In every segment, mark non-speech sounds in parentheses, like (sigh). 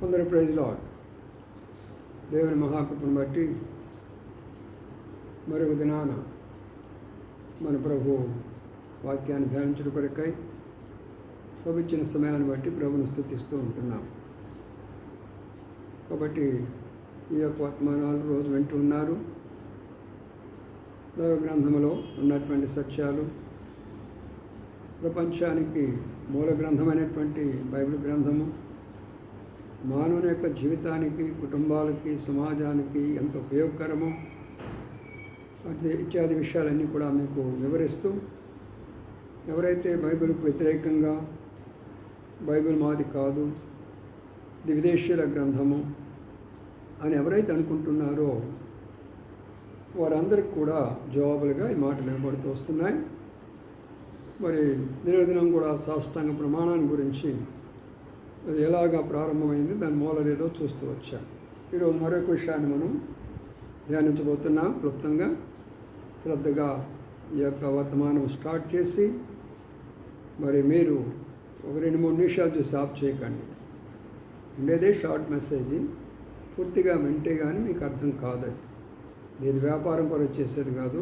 కొందరు ప్రైజ్లో దేవుని మహాకృపను బట్టి మరొక దినాన మన ప్రభు వాక్యాన్ని ధ్యానించడం కొరకై ప్రభు సమయాన్ని బట్టి ప్రభును స్థుతిస్తూ ఉంటున్నాం. కాబట్టి ఈ యొక్క వర్తమానాలు రోజు వింటూ ఉన్నారు. దైవ గ్రంథంలో ఉన్నటువంటి సత్యాలు ప్రపంచానికి మూల గ్రంథమైనటువంటి బైబిల్ గ్రంథము. మానవుని యొక్క జీవితానికి కుటుంబాలకి సమాజానికి ఎంత ఉపయోగకరమో అటు ఇత్యాది విషయాలన్నీ కూడా మీకు వివరిస్తూ ఎవరైతే బైబిల్కు వ్యతిరేకంగా బైబిల్ మాది కాదు ఇది విదేశీయుల గ్రంథము అని ఎవరైతే అనుకుంటున్నారో వారందరికి కూడా జవాబులుగా ఈ మాటలు వినబడుతూ వస్తున్నాయి. మరి దినదినం కూడా సాష్టాంగ ప్రమాణాన్ని గురించి అది ఎలాగా ప్రారంభమైంది దాని మూలం ఏదో చూస్తూ వచ్చాం. ఈరోజు మరొక విషయాన్ని మనం ధ్యానించబోతున్నాం. క్లుప్తంగా శ్రద్ధగా ఈ యొక్క వర్తమానం స్టార్ట్ చేసి మరి మీరు ఒక రెండు మూడు నిమిషాలు చూసి ఆఫ్ చేయకండి. ఉండేదే షార్ట్ మెసేజ్ పూర్తిగా వింటే కానీ మీకు అర్థం కాదు అది ఇది వ్యాపారం కొరకు చేసేది కాదు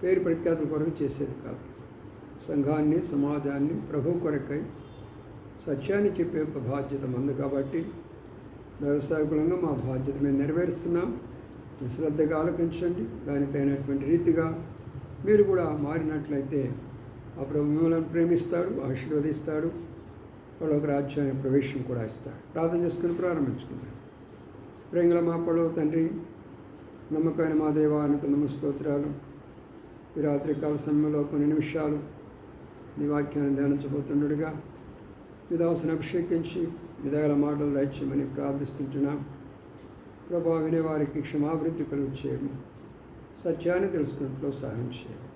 పేరు ప్రఖ్యాతుల కొరకు చేసేది కాదు. సంఘాన్ని సమాజాన్ని ప్రభు కొరకై సత్యాన్ని చెప్పే ఒక బాధ్యత మంది కాబట్టి వ్యవసాయకులంగా మా బాధ్యత మేము నెరవేరుస్తున్నాం. శ్రద్ధగా ఆలోచించండి దానికి తగినటువంటి రీతిగా మీరు కూడా మారినట్లయితే ఆ ప్రభు మిమ్మల్ని ప్రేమిస్తాడు ఆశీర్వదిస్తాడు. వాళ్ళొక రాజ్యాన్ని ప్రవేశం కూడా ఇస్తాడు. ప్రార్థన చేసుకుని ప్రారంభించుకున్నాను ప్రేంగుల మా పడవ తండ్రి నమ్మకమైన మా దేవానికి నమస్తోత్రాలు ఈ రాత్రి కాల సమయంలో కొన్ని నిమిషాలు నీ వాక్యాన్ని ధ్యానించబోతుండగా మీ అభిషేకించి విధాల మాటలు దయచేయమని ప్రార్థిస్తుంటున్నాం. ప్రభా వినేవారికి క్షమాభివృద్ధి కలుగు చేయము. సత్యాన్ని తెలుసుకుని ప్రోత్సాహం చేయము.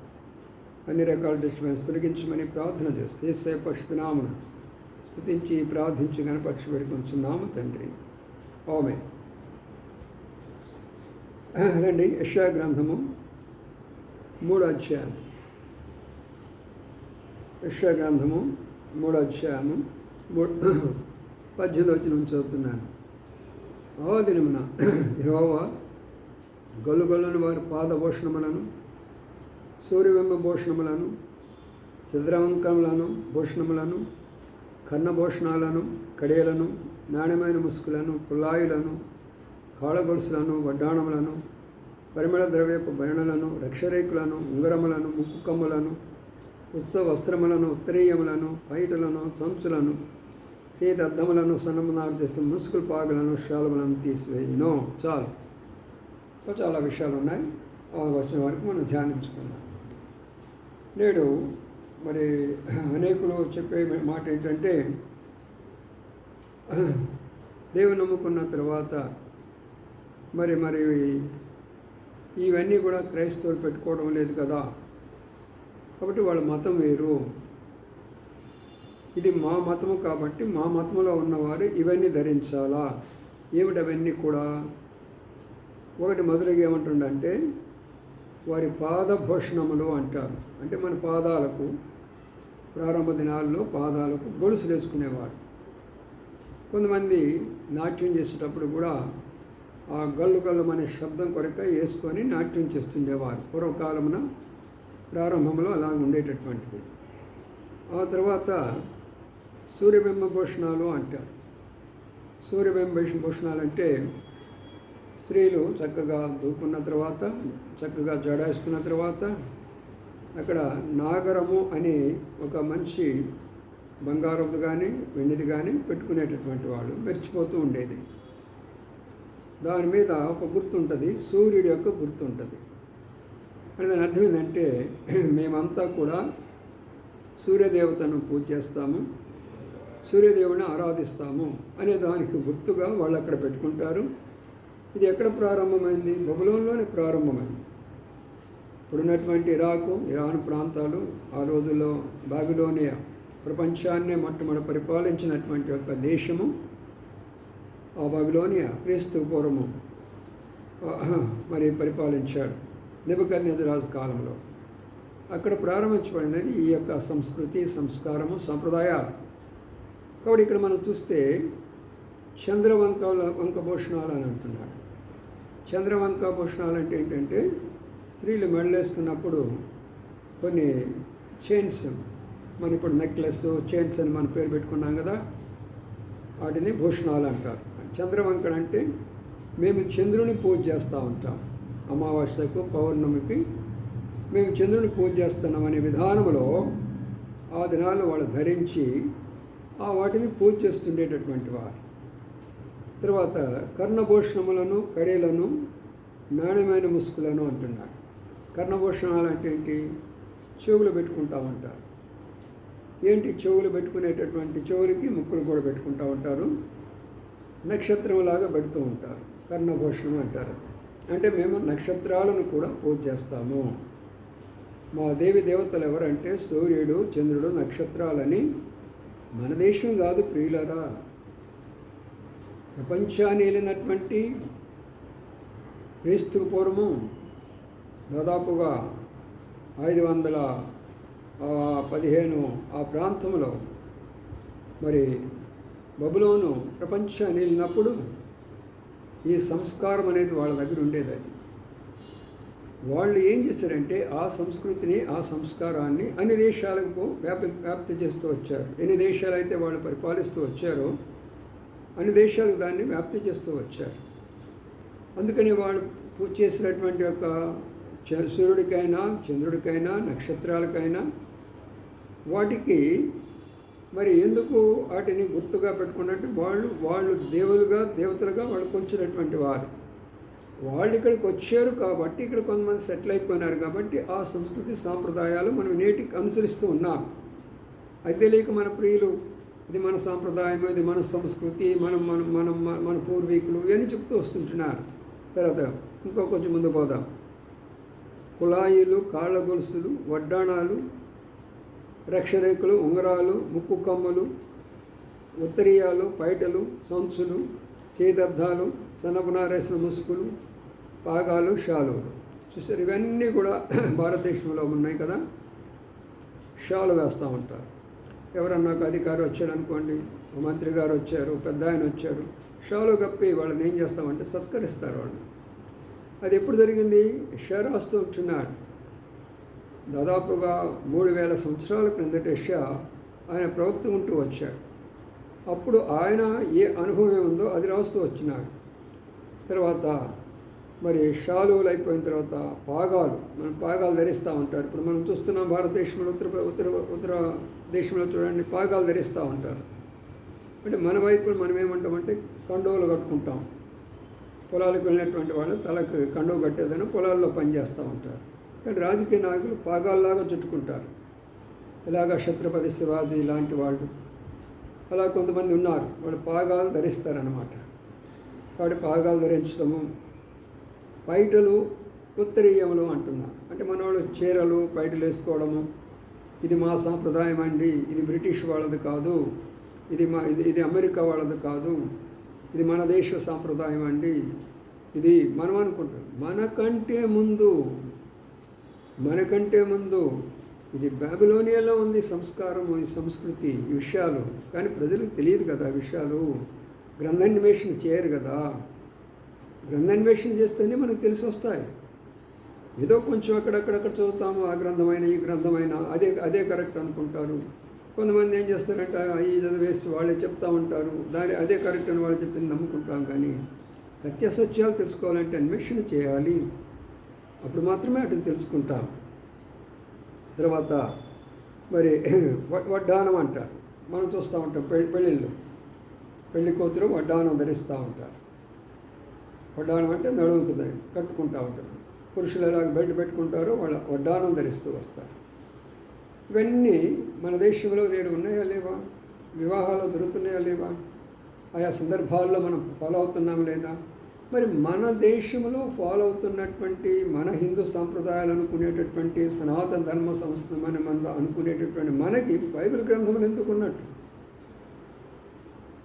అన్ని రకాల డిస్టర్బెన్స్ తొలగించమని ప్రార్థన చేస్తే ఏసే పరిశుద్ధనామన స్థుతించి ప్రార్థించి కనపరిచి పెడుకుంటున్నాము తండ్రి. ఓమే రండి యశా గ్రంథము మూడో అధ్యాయం. యక్షగ్రంథము గ్రంథము మూడో అధ్యాయము మూడు పద్దెనిమిది వచ్చి నుంచి చదువుతున్నాను. ఓ దినమున యహోవా గొల్లుగొల్లని వారి పాదభూషణములను సూర్యబింబ భూషణములను చిద్రవంకములను భూషణములను కన్నభూషణాలను కడియలను నాణ్యమైన ముసుగులను పుల్లాయిలను కాళగొలుసులను వడ్డాణములను పరిమళ ద్రవ్యపు బయణలను రక్షరేకులను ఉంగరములను ముక్కు కమ్ములను ఉత్సవ వస్త్రములను ఉత్తరీయములను పైటలను సంచులను సీతద్దములను సన్నమునారు చేసిన ముసుగులు పాగులను శాలములను తీసివేయను. చాలు. చాలా విషయాలు ఉన్నాయి వచ్చిన వరకు మనం ధ్యానించుకుందాం. నేడు మరి అనేకులు చెప్పే మాట ఏంటంటే దేవుని నమ్ముకున్న తర్వాత మరి మరి ఇవన్నీ కూడా క్రైస్తవులు పెట్టుకోవడం లేదు కదా. కాబట్టి వాళ్ళ మతం వేరు. ఇది మా మతము కాబట్టి మా మతంలో ఉన్నవారు ఇవన్నీ ధరించాలా? ఏమిటి అవన్నీ కూడా? ఒకటి మధురగా ఏమంటుండంటే వారి పాదభూషణములు అంటారు. అంటే మన పాదాలకు ప్రారంభ దినాల్లో పాదాలకు గొలుసులు వేసుకునేవారు. కొంతమంది నాట్యం చేసేటప్పుడు కూడా ఆ గల్లు గల్లు అనే శబ్దం కొరక వేసుకొని నాట్యం చేస్తుండేవారు. పూర్వకాలమున ప్రారంభంలో అలా ఉండేటటువంటిది. ఆ తర్వాత సూర్యబింబ భూషణాలు అంటారు. సూర్యబింబ భూషణాలు అంటే స్త్రీలు చక్కగా దూకున్న తర్వాత చక్కగా జడాసుకున్న తర్వాత అక్కడ నాగరము అని ఒక మంచి బంగారంది కానీ వెండిది కానీ పెట్టుకునేటటువంటి వాళ్ళు మెరిచిపోతూ ఉండేది. దాని మీద ఒక గుర్తు ఉంటుంది సూర్యుడి యొక్క గుర్తు అంటే అని దాని అర్థం ఏంటంటే మేమంతా కూడా సూర్యదేవతను పూజ చేస్తాము సూర్యదేవుని ఆరాధిస్తాము అనే దానికి గుర్తుగా వాళ్ళు అక్కడ పెట్టుకుంటారు. ఇది ఎక్కడ ప్రారంభమైంది? బబులోన్లోనే ప్రారంభమైంది. ఇప్పుడున్నటువంటి ఇరాకు ఇరాన్ ప్రాంతాలు ఆ రోజుల్లో బాబిలోనియా ప్రపంచాన్నే మొట్టమొదటి పరిపాలించినటువంటి ఒక దేశము ఆ బాబిలోనియా క్రీస్తు పూర్వము మరి పరిపాలించాడు. నిబద్నజరాజు కాలంలో. అక్కడ ప్రారంభించబడినది ఈ యొక్క సంస్కృతి సంస్కారము సంప్రదాయాలు కాబట్టి ఇక్కడ మనం చూస్తే చంద్రవంక వంకభూషణాలు అని అంటున్నాడు చంద్రవంక భూషణాలు అంటే ఏంటంటే స్త్రీలు మెడలేసుకున్నప్పుడు కొన్ని చైన్స్ మన ఇప్పుడు నెక్లెస్ చైన్స్ అని మన పేరు పెట్టుకున్నాం కదా వాటిని భూషణాలు అంటారు. చంద్రవంకణ అంటే మేము చంద్రుని పూజ చేస్తూ ఉంటాం. అమావాస్యకు పౌర్ణమికి మేము చంద్రుని పూజ చేస్తున్నామనే విధానంలో ఆ దినాలు వాళ్ళు ధరించి ఆ వాటిని పూజ చేస్తుండేటటువంటి వారు. తర్వాత కర్ణభూషణములను కడీలను నాణ్యమైన ముసుగులను అంటున్నారు. కర్ణభూషణాలు అంటే ఏంటి? చెవులు పెట్టుకుంటా ఉంటారు. ఏంటి చెవులు పెట్టుకునేటటువంటి చెవులకి ముక్కులు కూడా పెట్టుకుంటూ ఉంటారు. నక్షత్రంలాగా పెడుతూ ఉంటారు. కర్ణభూషణం అంటారు అంటే మేము నక్షత్రాలను కూడా పూజ చేస్తాము మా దేవి దేవతలు ఎవరంటే సూర్యుడు చంద్రుడు నక్షత్రాలని మన దేశం కాదు ప్రియులరా. ప్రపంచాన్ని వెళ్ళినటువంటి క్రీస్తుకు పూర్వము దాదాపుగా ఐదు వందల పదిహేను ఆ ప్రాంతంలో మరి బబులోను ప్రపంచాన్ని వెళ్ళినప్పుడు ఈ సంస్కారం అనేది వాళ్ళ దగ్గర ఉండేది అది. వాళ్ళు ఏం చేశారంటే ఆ సంస్కృతిని ఆ సంస్కారాన్ని అన్ని దేశాలకు వ్యాప వ్యాప్తి చేస్తూ వచ్చారు. ఎన్ని దేశాలు అయితే వాళ్ళు పరిపాలిస్తూ వచ్చారో అన్ని దేశాలకు దాన్ని వ్యాప్తి చేస్తూ వచ్చారు. అందుకని వాళ్ళు పూజ చేసినటువంటి యొక్క సూర్యుడికైనా చంద్రుడికైనా నక్షత్రాలకైనా వాటికి మరి ఎందుకు వాటిని గుర్తుగా పెట్టుకున్నట్టు వాళ్ళు వాళ్ళు దేవులుగా దేవతలుగా వాళ్ళు వచ్చినటువంటి వారు. వాళ్ళు ఇక్కడికి వచ్చారు కాబట్టి ఇక్కడ కొంతమంది సెటిల్ అయిపోయినారు కాబట్టి ఆ సంస్కృతి సాంప్రదాయాలు మనం నేటికి అనుసరిస్తూ ఉన్నాం. అయితే లేక మన ప్రియులు ఇది మన సాంప్రదాయం ఇది మన సంస్కృతి మనం మనం మనం మన- మన పూర్వీకులు ఇవన్నీ చెప్తూ వస్తుంటున్నారు. తర్వాత ఇంకో కొంచెం ముందు పోదాం. కుళాయిలు కాళ్ళ గొలుసులు వడ్డాణాలు రక్షరేకులు ఉంగరాలు ముక్కు కమ్మలు ఉత్తరీయాలు పైటలు సంచులు చేదర్థాలు సన్నపునారేసిన ముసుగులు పాగాలు షాలులు చూసారు ఇవన్నీ కూడా (clears throat) భారతదేశంలో ఉన్నాయి కదా. షాలు వేస్తూ ఉంటారు. ఎవరన్నా ఒక అధికారి వచ్చారనుకోండి మంత్రి గారు వచ్చారు పెద్ద ఆయన వచ్చారు షాలు కప్పి వాళ్ళని ఏం చేస్తామంటే సత్కరిస్తారు వాళ్ళు. అది ఎప్పుడు జరిగింది? షరాస్తూ ఉంటున్నాడు దాదాపుగా మూడు వేల సంవత్సరాల క్రిందట ఆయన ప్రవక్త ఉంటూ వచ్చాడు. అప్పుడు ఆయన ఏ అనుభవం ఉందో అది రాస్తూ వచ్చినాడు. తర్వాత మరి షాలువులు అయిపోయిన తర్వాత పాగాలు మనం పాగాలు ధరిస్తూ ఉంటారు. ఇప్పుడు మనం చూస్తున్నాం భారతదేశంలో ఉత్తర ఉత్తర ఉత్తర దేశంలో చూడండి పాగాలు ధరిస్తూ ఉంటారు. అంటే మన వైపు మనం ఏమంటామంటే కండువలు కట్టుకుంటాం. పొలాలకు వెళ్ళినటువంటి వాళ్ళు తలకు కండువ కట్టేదని పొలాల్లో పనిచేస్తూ ఉంటారు. కానీ రాజకీయ నాయకులు పాగాల్లాగా చుట్టుకుంటారు. ఇలాగ ఛత్రపతి శివాజీ ఇలాంటి వాళ్ళు అలా కొంతమంది ఉన్నారు. వాళ్ళు పాగాలు ధరిస్తారనమాట కాబట్టి పాగాలు ధరించడము పైటలు ఉత్తరీయములు అంటున్నారు. అంటే మనవాళ్ళు చీరలు పైటలు వేసుకోవడము ఇది మా సాంప్రదాయం అండి ఇది బ్రిటిష్ వాళ్ళది కాదు ఇది మా ఇది ఇది అమెరికా వాళ్ళది కాదు ఇది మన దేశ సాంప్రదాయం అండి ఇది మనం అనుకుంటాం. మనకంటే ముందు మనకంటే ముందు ఇది బాబిలోనియాలో ఉంది సంస్కారము ఈ సంస్కృతి ఈ విషయాలు. కానీ ప్రజలకు తెలియదు కదా ఆ విషయాలు. గ్రంథాన్వేషణ చేయరు కదా. గ్రంథాన్వేషణ చేస్తేనే మనకు తెలిసి వస్తాయి. ఏదో కొంచెం అక్కడక్కడక్కడ చదువుతాము ఆ గ్రంథమైన ఈ గ్రంథమైన అదే అదే కరెక్ట్ అనుకుంటారు. కొంతమంది ఏం చేస్తారంటే ఈ చదివేసి వాళ్ళే చెప్తా ఉంటారు. దాని అదే కరెక్ట్ అని వాళ్ళు చెప్పింది నమ్ముకుంటాం కానీ సత్యాసత్యాలు తెలుసుకోవాలంటే అన్వేషణ చేయాలి. అప్పుడు మాత్రమే వాటిని తెలుసుకుంటాం. తర్వాత మరి వడ్డానం అంటారు. మనం చూస్తూ ఉంటాం పెళ్ళి పెళ్ళిళ్ళు. పెళ్ళి కూతురు వడ్డానం ధరిస్తూ ఉంటారు. వడ్డానం అంటే నడుముకుందని కట్టుకుంటూ ఉంటారు. పురుషులు ఎలాగ బెల్ట్ పెట్టుకుంటారో వాళ్ళ వడ్డానం ధరిస్తూ వస్తారు. ఇవన్నీ మన దేశంలో నేడు ఉన్నాయా లేవా? వివాహాలు దొరుకుతున్నాయా లేవా? ఆయా సందర్భాల్లో మనం ఫాలో అవుతున్నాం లేదా? మరి మన దేశంలో ఫాలో అవుతున్నటువంటి మన హిందూ సాంప్రదాయాలు అనుకునేటటువంటి సనాతన ధర్మ సంస్థ మన అనుకునేటటువంటి మనకి బైబిల్ గ్రంథములు ఎందుకున్నట్టు?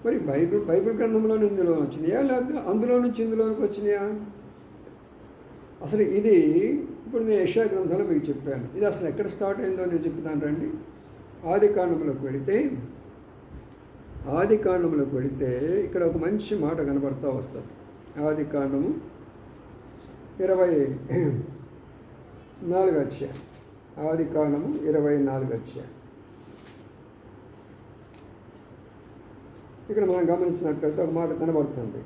మరి బైబిల్ బైబిల్ గ్రంథంలో ఇందులో వచ్చినాయా లేక అందులో నుంచి ఇందులోకి వచ్చినాయా? అసలు ఇది ఇప్పుడు నేను యశా గ్రంథంలో మీకు చెప్పాను. ఇది అసలు ఎక్కడ స్టార్ట్ అయిందో నేను చెప్తాను రండి. ఆది కాండంలోకి వెళితే ఆది కాండములకు వెళితే ఇక్కడ ఒక మంచి మాట కనబడతా వస్తుంది. ఆది కాండము ఇరవై నాలుగు అధ్యాయం. ఆది కాండము ఇరవై నాలుగు అధ్యాయం. ఇక్కడ మనం గమనించినట్లయితే ఒక మాట కనబడుతుంది.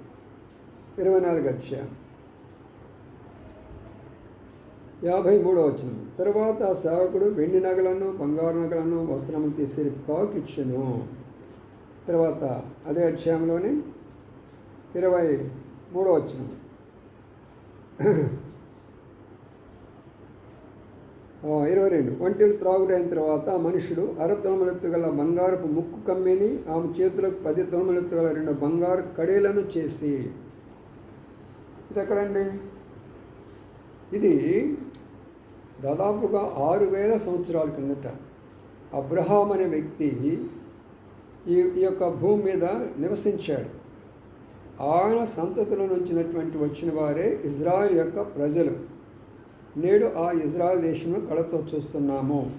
ఇరవై నాలుగు అధ్యాయం. యాభై మూడో వచ్చిన తర్వాత ఆ సేవకుడు వెండి నగలను బంగారు నగలను వస్త్రము తీసి కాకిచ్చును. తర్వాత అదే అధ్యాయంలోని ఇరవై మూడో వచ్చిన ఇరవై రెండు. ఒంటిలు త్రాగుడైన తర్వాత ఆ మనుషుడు అర తొలమలెత్తు గల బంగారపు ముక్కు కమ్మిని ఆమె చేతులకు పది తొలమలెత్తు గల రెండు బంగారు కడేలను చేసి. ఇది ఎక్కడండి? ఇది దాదాపుగా ఆరు వేల సంవత్సరాల కిందట అబ్రహాం అనే వ్యక్తి ఈ ఈ యొక్క భూమి మీద నివసించాడు. ఆయన సంతతిలో నుంచినటువంటి వచ్చిన వారే ఇజ్రాయెల్ యొక్క ప్రజలు. నేడు ఆ ఇజ్రాయెల్ దేశంలో కళతో చూస్తున్నాము.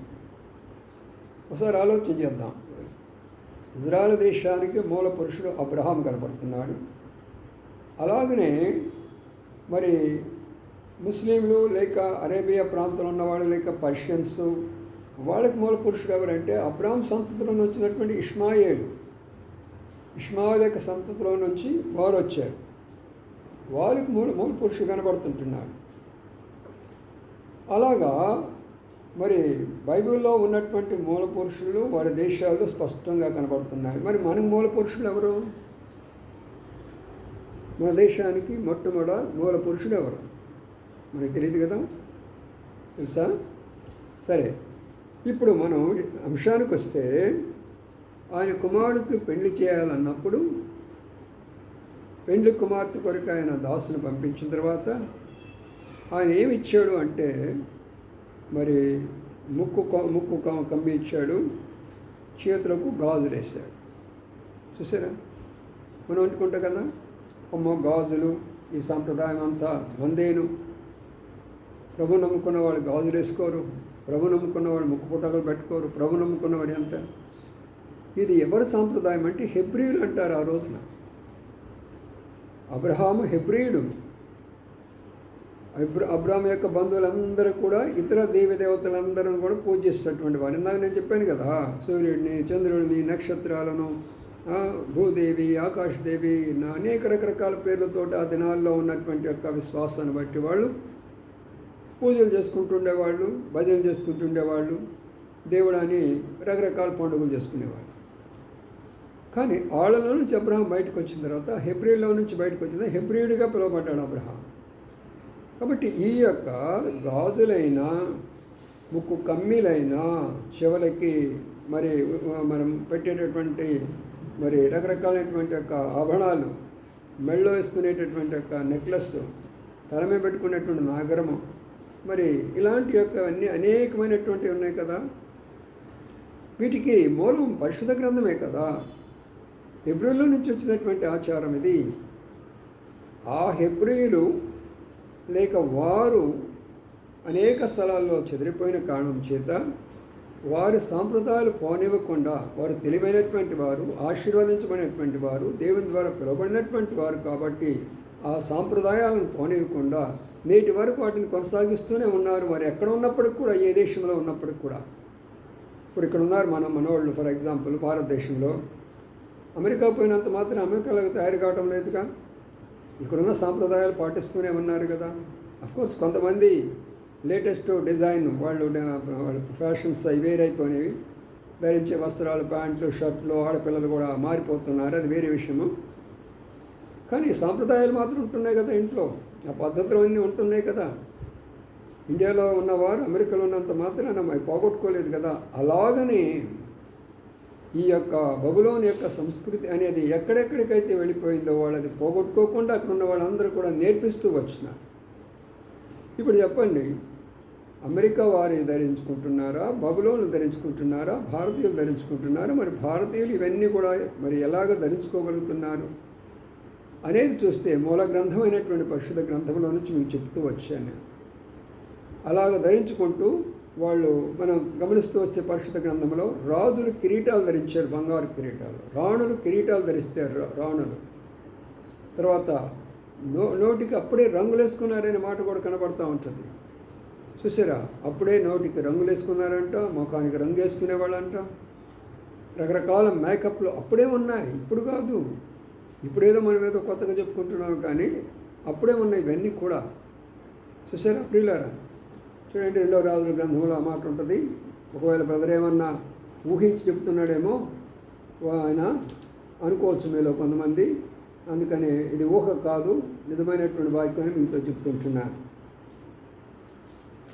ఒకసారి ఆలోచన చేద్దాం. ఇజ్రాయెల్ దేశానికి మూల పురుషుడు అబ్రహాం కనపడుతున్నాడు. అలాగనే మరి ముస్లింలు లేక అరేబియా ప్రాంతంలో ఉన్నవాళ్ళు లేక పర్షియన్స్ వాళ్ళకి మూల పురుషుడు ఎవరంటే అబ్రాహం సంతతిలో వచ్చినటువంటి ఇస్మాయేలు ఇష్మాయిల్ యొక్క సంతతిలో నుంచి వారు వచ్చారు. వారికి మూల మూల పురుషులు కనబడుతుంటున్నాడు అలాగా మరి బైబిల్లో ఉన్నటువంటి మూల పురుషులు వారి దేశాల్లో స్పష్టంగా కనబడుతున్నాయి. మరి మన మూల పురుషులు ఎవరు? మన దేశానికి మొట్టమొదట మూల పురుషుడు ఎవరు? మనకి తెలియదు కదా? తెలుసా? సరే. ఇప్పుడు మనం అంశానికి వస్తే ఆయన కుమారుడికి పెళ్ళి చేయాలన్నప్పుడు పెండ్లి కుమార్తె కొరకు ఆయన దాసును పంపించిన తర్వాత ఆయన ఏమి ఇచ్చాడు అంటే మరి ముక్కు ముక్కు కమ్మి ఇచ్చాడు చేతులకు గాజులు వేసాడు చూసారా? మనం వండుకుంటాం కదా అమ్మో గాజులు ఈ సాంప్రదాయం అంతా వందేను. ప్రభు నమ్ముకున్న వాళ్ళు గాజులు వేసుకోరు ప్రభు నమ్ముకున్న వాళ్ళు ముక్కు పుట్టకలు పెట్టుకోరు ప్రభు నమ్ముకున్నవాడు ఎంత? ఇది ఎవరి సాంప్రదాయం అంటే హెబ్రియులు అంటారు ఆ రోజున. అబ్రహాము హెబ్రియుడు. అబ్ర అబ్రాహం యొక్క బంధువులందరూ కూడా ఇతర దేవదేవతలందరూ కూడా పూజిస్తున్నటువంటి వారు. ఇందాక నేను చెప్పాను కదా సూర్యుడిని చంద్రుడిని నక్షత్రాలను భూదేవి ఆకాశదేవి అనేక రకరకాల పేర్లతో ఆ దినాల్లో ఉన్నటువంటి యొక్క విశ్వాసాన్ని బట్టి వాళ్ళు పూజలు చేసుకుంటుండేవాళ్ళు భజనలు చేసుకుంటుండేవాళ్ళు దేవుడు అని రకరకాల పండుగలు చేసుకునేవాళ్ళు కానీ వాళ్ళలో నుంచి అబ్రహాం బయటకు వచ్చిన తర్వాత హెబ్రిలో నుంచి బయటకు వచ్చిన హెబ్రియుడిగా పిలువబడ్డాడు అబ్రహాం. కాబట్టి ఈ యొక్క గాజులైన ముక్కు కమ్మీలైన చెవులకి మరి మనం పెట్టేటటువంటి మరి రకరకాలైనటువంటి యొక్క ఆభరణాలు మెళ్ళో వేసుకునేటటువంటి యొక్క నెక్లెస్ తలమే పెట్టుకునేటువంటి నాగరము మరి ఇలాంటి యొక్క అన్ని అనేకమైనటువంటివి ఉన్నాయి కదా. వీటికి మూలం పరిశుద్ధ గ్రంథమే కదా. హెబ్రిలో నుంచి వచ్చినటువంటి ఆచారం ఇది. ఆ హెబ్రిలు లేక వారు అనేక స్థలాల్లో చెదిరిపోయిన కారణం చేత వారి సాంప్రదాయాలు పోనివ్వకుండా వారు తెలివైనటువంటి వారు ఆశీర్వదించబడినటువంటి వారు దేవుని ద్వారా పిలువబడినటువంటి వారు కాబట్టి ఆ సాంప్రదాయాలను పోనివ్వకుండా నేటి వరకు వాటిని కొనసాగిస్తూనే ఉన్నారు. వారు ఎక్కడ ఉన్నప్పటికి కూడా ఏ దేశంలో ఉన్నప్పటికి కూడా. ఇప్పుడు ఇక్కడ ఉన్నారు మన మనవాళ్ళు ఫర్ ఎగ్జాంపుల్ భారతదేశంలో అమెరికా పోయినంత మాత్రం అమెరికాలకు తయారు కావడం లేదుగా ఇక్కడున్న సాంప్రదాయాలు పాటిస్తూనే ఉన్నారు కదా. అఫ్కోర్స్ కొంతమంది లేటెస్ట్ డిజైన్ వాళ్ళు వాళ్ళ ఫ్యాషన్స్ అవి వేరైపోయినవి ధరించే వస్త్రాలు ప్యాంట్లు షర్ట్లు ఆడపిల్లలు కూడా మారిపోతున్నారు. అది వేరే విషయము. కానీ సాంప్రదాయాలు మాత్రం ఉంటున్నాయి కదా ఇంట్లో. ఆ పద్ధతులు అన్నీ ఉంటున్నాయి కదా. ఇండియాలో ఉన్నవారు అమెరికాలో ఉన్నంత మాత్రాన పోగొట్టుకోలేదు కదా. అలాగని ఈ యొక్క బబులోని యొక్క సంస్కృతి అనేది ఎక్కడెక్కడికైతే వెళ్ళిపోయిందో వాళ్ళది పోగొట్టుకోకుండా అక్కడ ఉన్న వాళ్ళందరూ కూడా నేర్పిస్తూ వచ్చినారు. ఇప్పుడు చెప్పండి అమెరికా వారి ధరించుకుంటున్నారా? బబులోను ధరించుకుంటున్నారా? భారతీయులు ధరించుకుంటున్నారా? మరి భారతీయులు ఇవన్నీ కూడా మరి ఎలాగ ధరించుకోగలుగుతున్నారు అనేది చూస్తే మూల గ్రంథమైనటువంటి పరిశుద్ధ గ్రంథంలో నుంచి మీకు చెప్తూ వచ్చాను. అలాగ ధరించుకుంటూ వాళ్ళు మనం గమనిస్తూ వచ్చే పరిశుద్ధ గ్రంథంలో రాజులు కిరీటాలు ధరించారు బంగారు కిరీటాలు. రాణులు కిరీటాలు ధరిస్తారు రా- రాణులు. తర్వాత నో నోటికి అప్పుడే రంగులు వేసుకున్నారనే మాట కూడా కనబడతా ఉంటుంది. చూసారా? అప్పుడే నోటికి రంగులు వేసుకున్నారంట ముఖానికి రంగు వేసుకునేవాళ్ళంట రకరకాల మేకప్లు అప్పుడే ఉన్నాయి ఇప్పుడు కాదు. ఇప్పుడేదో మనం ఏదో కొత్తగా చెప్పుకుంటున్నాం కానీ అప్పుడే ఉన్నాయి ఇవన్నీ కూడా. చూసారా ప్రియులారా? చూడండి రెండో రాజుల గ్రంథంలో ఆ మాట ఉంటుంది. ఒకవేళ బ్రదర్ ఏమన్నా ఊహించి చెప్తున్నాడేమో ఆయన అనుకోవచ్చు మీలో కొంతమంది. అందుకని ఇది ఊహ కాదు నిజమైనటువంటి వాక్యాన్ని మీతో చెప్తుంటున్నాను.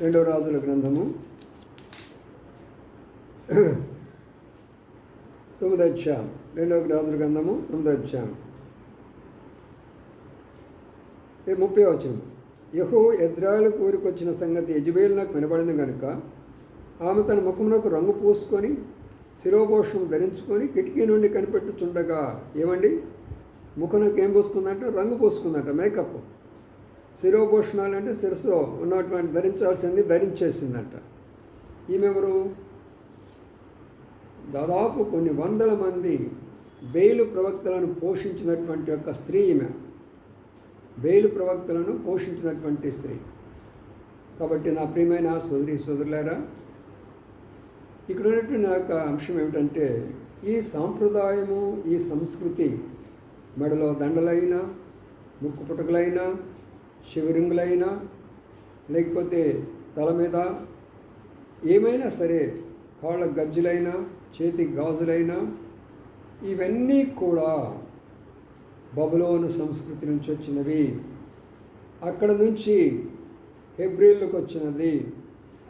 రెండో రాజుల గ్రంథము. (clears throat) తొమ్మిది వచ్చాం రెండవ రాజుల గ్రంథము తొమ్మిది వచ్చాం ముప్పై వచ్చింది యహో ఎజ్రాయలు కూరుకొచ్చిన సంగతి యజబేల్ నాకు వినబడింది కనుక ఆమె తన ముఖమునకు రంగు పూసుకొని శిరోభూషణం ధరించుకొని కిటికీ నుండి కనిపెట్టుచుండగా ఏమండి? ముఖమునకు ఏం పూసుకుందంట? రంగు పూసుకుందంట మేకప్. శిరోభూషణాలు అంటే శిరస్సులో ఉన్నటువంటి ధరించాల్సింది ధరించేసిందంట. ఈమెవరు? దాదాపు కొన్ని వందల మంది బెయిలు ప్రవక్తలను పోషించినటువంటి యొక్క స్త్రీ ఈమె. బేలు ప్రవక్తలను పోషించినటువంటి స్త్రీ. కాబట్టి నా ప్రియమైన సోదరి సోదరులారా ఇక్కడ ఉన్నటువంటి నా యొక్క అంశం ఏమిటంటే ఈ సాంప్రదాయము ఈ సంస్కృతి మెడలో దండలైనా ముక్కు పుటకలైనా శివరింగులైనా లేకపోతే తల మీద ఏమైనా సరే కాళ్ళ గజ్జులైనా చేతి గాజులైనా ఇవన్నీ కూడా బబులోను సంస్కృతి నుంచి వచ్చినవి. అక్కడ నుంచి హెబ్రిల్కి వచ్చినది.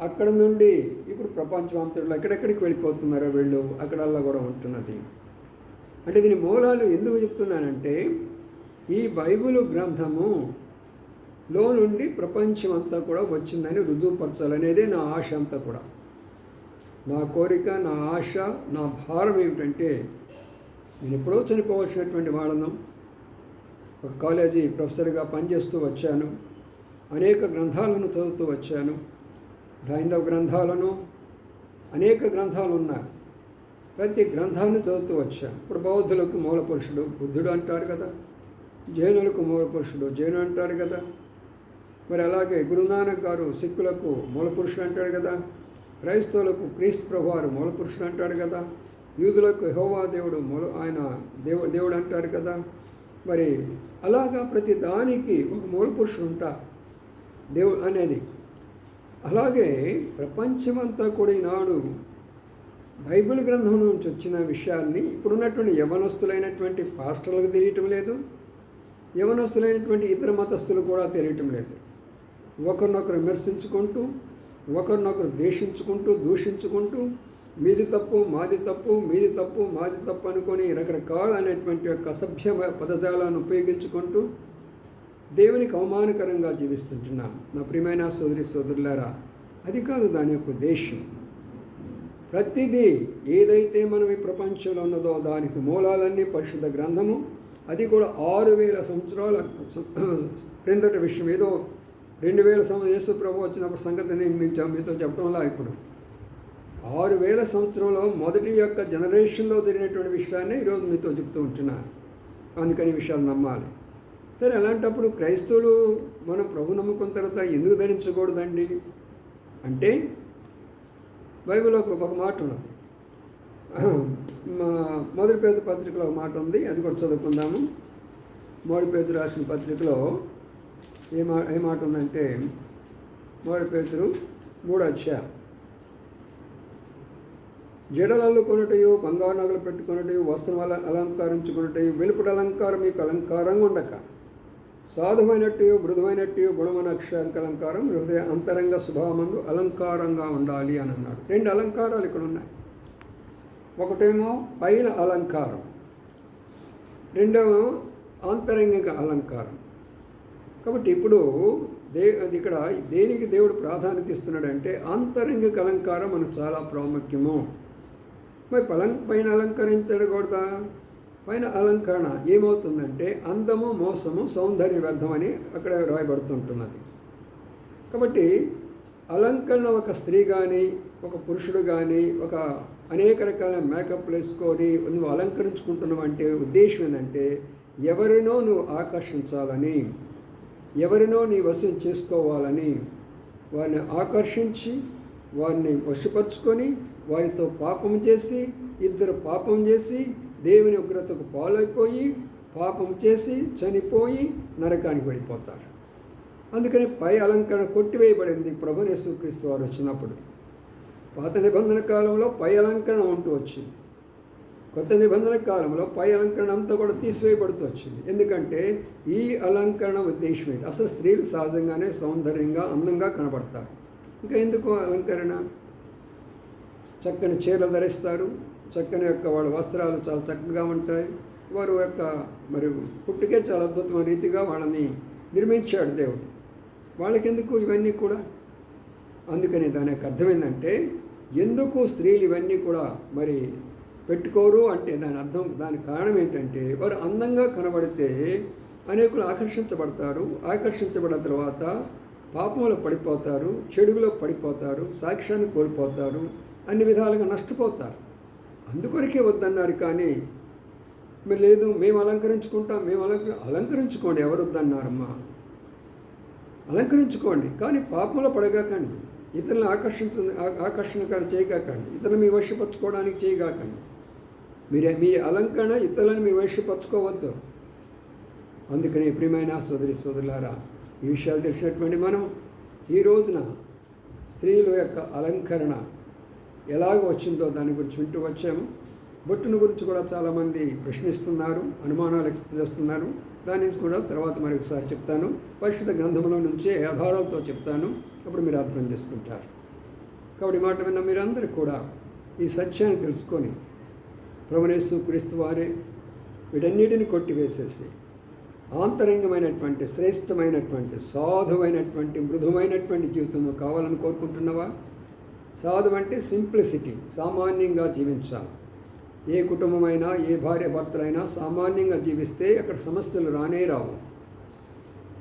అక్కడ నుండి ఇప్పుడు ప్రపంచమంతట్లో ఎక్కడెక్కడికి వెళ్ళిపోతున్నారో వీళ్ళు? అక్కడల్లా కూడా ఉంటున్నది. అంటే దీని మూలాలు ఎందుకు చెప్తున్నానంటే ఈ బైబిల్ గ్రంథము లో నుండి ప్రపంచం అంతా కూడా వచ్చిందని రుజువుపరచాలనేదే నా ఆశ అంతా కూడా. నా కోరిక నా ఆశ నా భారం ఏమిటంటే నేను ఎప్పుడో చనిపోవలసినటువంటి వాళ్ళను ఒక కాలేజీ ప్రొఫెసర్గా పనిచేస్తూ వచ్చాను. అనేక గ్రంథాలను చదువుతూ వచ్చాను. హైందవ గ్రంథాలను అనేక గ్రంథాలు ఉన్నాయి. ప్రతి గ్రంథాన్ని చదువుతూ వచ్చాను. ఇప్పుడు బౌద్ధులకు మూల పురుషుడు బుద్ధుడు అంటారు కదా. జైనులకు మూల పురుషుడు జైను అంటారు కదా. మరి అలాగే గురునానక్ గారు సిక్కులకు మూల పురుషుడు అంటాడు కదా. క్రైస్తవులకు క్రీస్తు ప్రభువారు మూల పురుషుడు అంటాడు కదా. యూదులకు హోవా దేవుడు మూల ఆయన దేవు దేవుడు అంటారు కదా. మరి అలాగా ప్రతి దానికి ఒక మూల పురుషుడు ఉంటారు దేవుడు అనేది. అలాగే ప్రపంచమంతా కూడా ఈనాడు బైబిల్ గ్రంథం నుంచి వచ్చిన విషయాన్ని ఇప్పుడున్నటువంటి యవనస్తులైనటువంటి పాస్టర్లకు తెలియటం లేదు. యవనస్తులైనటువంటి ఇతర మతస్థులు కూడా తెలియటం లేదు. ఒకరినొకరు విమర్శించుకుంటూ ఒకరినొకరు ద్వేషించుకుంటూ దూషించుకుంటూ మీది తప్పు మాది తప్పు మీది తప్పు మాది తప్పు అనుకొని రకరకాలైనటువంటి యొక్క అసభ్య పదజాలను ఉపయోగించుకుంటూ దేవునికి అవమానకరంగా జీవిస్తుంటున్నాం. నా ప్రియమైన సోదరి సోదరులారా అది కాదు దాని యొక్క ఉద్దేశం ప్రతిదీ ఏదైతే మనం ఈ ప్రపంచంలో ఉన్నదో దానికి మూలాలన్నీ పరిశుద్ధ గ్రంథము. అది కూడా ఆరు వేల సంవత్సరాల క్రిందటి విషయం. ఏదో రెండు వేల సంవత్సరం యేసు ప్రభు వచ్చినప్పుడు సంగతి నేను మీకు మీతో చెప్పడంలా ఇప్పుడు. ఆరు వేల సంవత్సరంలో మొదటి యొక్క జనరేషన్లో జరిగినటువంటి విషయాన్ని ఈరోజు మీతో చెప్తూ ఉంటున్నాను. అందుకని విషయాలు నమ్మాలి. సరే అలాంటప్పుడు క్రైస్తవులు మనం ప్రభు నమ్ముకున్న తర్వాత ఎందుకు ధరించకూడదండి? అంటే బైబిల్లో ఒక మాట ఉన్నది. మా మొదటి పేద పత్రికలో ఒక మాట ఉంది అది కూడా చదువుకుందాము. మొదటి పేద రాసిన పత్రికలో ఏ మా ఏ మాట ఉందంటే మొదటి పేదరు మూడు అధ్యాయం. జడలల్లు కొనుటయు బంగారు నగలు పెట్టుకొనుటయు వస్త్రం అల అలంకరించుకున్నటయు వెలుపుడు అలంకారం మీకు అలంకారంగా ఉండక. సాధువైనట్టు మృదువైనట్టు గుణమైన అలంకారం హృదయ అంతరంగ స్వభావమందు అలంకారంగా ఉండాలి అని అన్నాడు. రెండు అలంకారాలు ఇక్కడ ఉన్నాయి. ఒకటేమో పైన అలంకారం. రెండవ ఆంతరంగిక అలంకారం. కాబట్టి ఇప్పుడు దే అది ఇక్కడ దేనికి దేవుడు ప్రాధాన్యత ఇస్తున్నాడంటే ఆంతరంగిక అలంకారం మనకు చాలా ప్రాముఖ్యము. మరి పలం పైన అలంకరించకూడదా పైన అలంకరణ ఏమవుతుందంటే అందము మోసము సౌందర్య వ్యర్థమని అక్కడ రాయబడుతుంటున్నది కాబట్టి అలంకరణ ఒక స్త్రీ కానీ ఒక పురుషుడు కానీ ఒక అనేక రకాల మేకప్ వేసుకొని నువ్వు అలంకరించుకుంటున్నావు అంటే ఉద్దేశం ఏంటంటే ఎవరినో నువ్వు ఆకర్షించాలని ఎవరినో నీ వశం చేసుకోవాలని వారిని ఆకర్షించి వారిని వశపరుచుకొని వారితో పాపం చేసి ఇద్దరు పాపం చేసి దేవుని ఉగ్రతకు పాలైపోయి పాపం చేసి చనిపోయి నరకానికి పడిపోతారు అందుకని పై అలంకరణ కొట్టివేయబడింది ప్రభునేశ్వరక్రీస్తు వారు వచ్చినప్పుడు. పాత నిబంధన కాలంలో పై అలంకరణ ఉంటూ వచ్చింది. కొత్త నిబంధన కాలంలో పై అలంకరణ అంతా కూడా తీసివేయబడుతూ వచ్చింది. ఎందుకంటే ఈ అలంకరణ ఉద్దేశం ఏంటి? అసలు స్త్రీలు సహజంగానే సౌందర్యంగా అందంగా కనబడతారు. ఇంకా ఎందుకు అలంకరణ. చక్కని చీరలు ధరిస్తారు. చక్కని యొక్క వాళ్ళ వస్త్రాలు చాలా చక్కగా ఉంటాయి. వారు యొక్క మరి పుట్టుకే చాలా అద్భుతమైన రీతిగా వాళ్ళని నిర్మించాడు దేవుడు. వాళ్ళకెందుకు ఇవన్నీ కూడా? అందుకని దాని యొక్క అర్థం ఏంటంటే ఎందుకు స్త్రీలు ఇవన్నీ కూడా మరి పెట్టుకోరు అంటే దాని అర్థం దాని కారణం ఏంటంటే వారు అందంగా కనబడితే అనేకులు ఆకర్షించబడతారు. ఆకర్షించబడిన తర్వాత పాపంలో పడిపోతారు చెడుగులో పడిపోతారు సాక్ష్యాన్ని కోల్పోతారు అన్ని విధాలుగా నష్టపోతారు. అందుకొరకే వద్దన్నారు కానీ మీరు లేదు మేము అలంకరించుకుంటాం మేము అలంకరి అలంకరించుకోండి ఎవరు వద్దన్నారమ్మా అలంకరించుకోండి కానీ పాపంలో పడగాకండి. ఇతరులను ఆకర్షించ ఆకర్షణకారు చేయగాకండి. ఇతరులను మీ వశపరచుకోవడానికి చేయగాకండి. మీరే మీ అలంకరణ ఇతరులను మీ వశపరచుకోవద్దు. అందుకని ప్రియమైన సోదరి సోదరులారా ఈ విషయాలు తెలిసినటువంటి మనం ఈ రోజున స్త్రీల యొక్క అలంకరణ ఎలాగ వచ్చిందో దాని గురించి వింటూ వచ్చాము. బొట్టును గురించి కూడా చాలామంది ప్రశ్నిస్తున్నారు అనుమానాలు చేస్తున్నారు. దాని నుంచి కూడా తర్వాత మరొకసారి చెప్తాను. పరిశుద్ధ గ్రంథంలో నుంచే ఆధారాలతో చెప్తాను. అప్పుడు మీరు అర్థం చేసుకుంటారు. కాబట్టి మాట విన్న మీరందరూ కూడా ఈ సత్యాన్ని తెలుసుకొని ప్రభునేసు క్రీస్తు వారే వీటన్నిటిని కొట్టివేసేసి ఆంతరంగమైనటువంటి శ్రేష్టమైనటువంటి సాధువైనటువంటి మృదువైనటువంటి జీవితం నువ్వు కావాలని కోరుకుంటున్నావా? సాధు అంటే సింప్లిసిటీ సామాన్యంగా జీవించాలి. ఏ కుటుంబమైనా ఏ భార్య భర్తలైనా సామాన్యంగా జీవిస్తే అక్కడ సమస్యలు రానే రావు.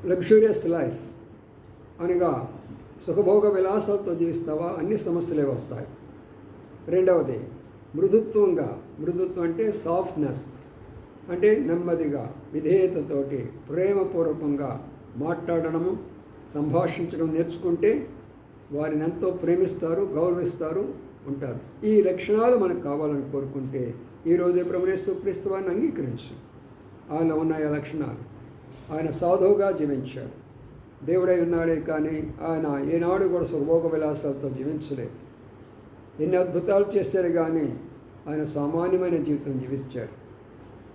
లగ్జూరియస్ లైఫ్ అనగా సుఖభోగ విలాసాలతో జీవిస్తావా? అన్ని సమస్యలే వస్తాయి. రెండవది మృదుత్వంగా మృదుత్వం అంటే సాఫ్ట్నెస్ అంటే నెమ్మదిగా విధేయతతోటి ప్రేమపూర్వకంగా మాట్లాడడము సంభాషించడం నేర్చుకుంటే వారిని ఎంతో ప్రేమిస్తారు గౌరవిస్తారు ఉంటారు. ఈ లక్షణాలు మనకు కావాలని కోరుకుంటే ఈరోజే ప్రభునేశ్వర క్రీస్తువాన్ని అంగీకరించు. ఆయన ఉన్నాయి ఆ లక్షణాలు? ఆయన సాధువుగా జీవించాడు. దేవుడై ఉన్నాడే కానీ ఆయన ఏనాడు కూడా సుభోగ విలాసాలతో జీవించలేదు. ఎన్ని అద్భుతాలు చేశారు కానీ ఆయన సామాన్యమైన జీవితం జీవించాడు.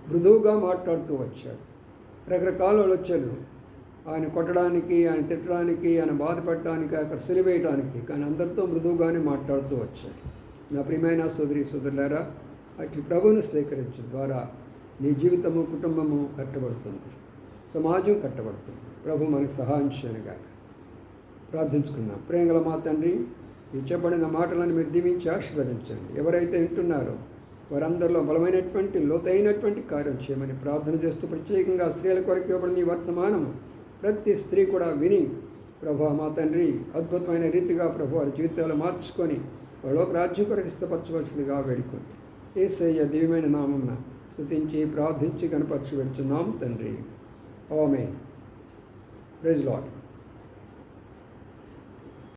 మృదువుగా మాట్లాడుతూ వచ్చాడు. రకరకాల వచ్చాడు. ఆయన కొట్టడానికి ఆయన తిట్టడానికి ఆయన బాధపడటానికి అక్కడ సిలివేయటానికి కానీ అందరితో మృదువుగానే మాట్లాడుతూ వచ్చాడు. నా ప్రియమైన సోదరి సోదరులారా అటు ప్రభువును స్వీకరించడం ద్వారా నీ జీవితము కుటుంబము కట్టబడుతుంది. సమాజం కట్టబడుతుంది. ప్రభు మనకు సహాయం చేయనుగాక ప్రార్థించుకుందాం. ప్రేంగల మా తండ్రి ఈ చెప్పబడిన మాటలను మీరు దీవించి ఆశీర్వదించండి. ఎవరైతే వింటున్నారో వారందరిలో బలమైనటువంటి లోతైనటువంటి కార్యం చేయమని ప్రార్థన చేస్తూ ప్రత్యేకంగా స్త్రీల కొరకు ఇవ్వబడిన ఈ వర్తమానము. ప్రతి స్త్రీ కూడా విని ప్రభు మా తండ్రి అద్భుతమైన రీతిగా ప్రభు వారి జీవితాలు మార్చుకొని వాళ్ళ రాజ్యం కొరకు ఇష్టపరచవలసిందిగా వేడుకుంది. ఏసయ్య దివ్యమైన నామమున స్థుతించి ప్రార్థించి కనపరచి పెడుచున్నాం తండ్రి. ఓమే ప్రైజ్ లాడ్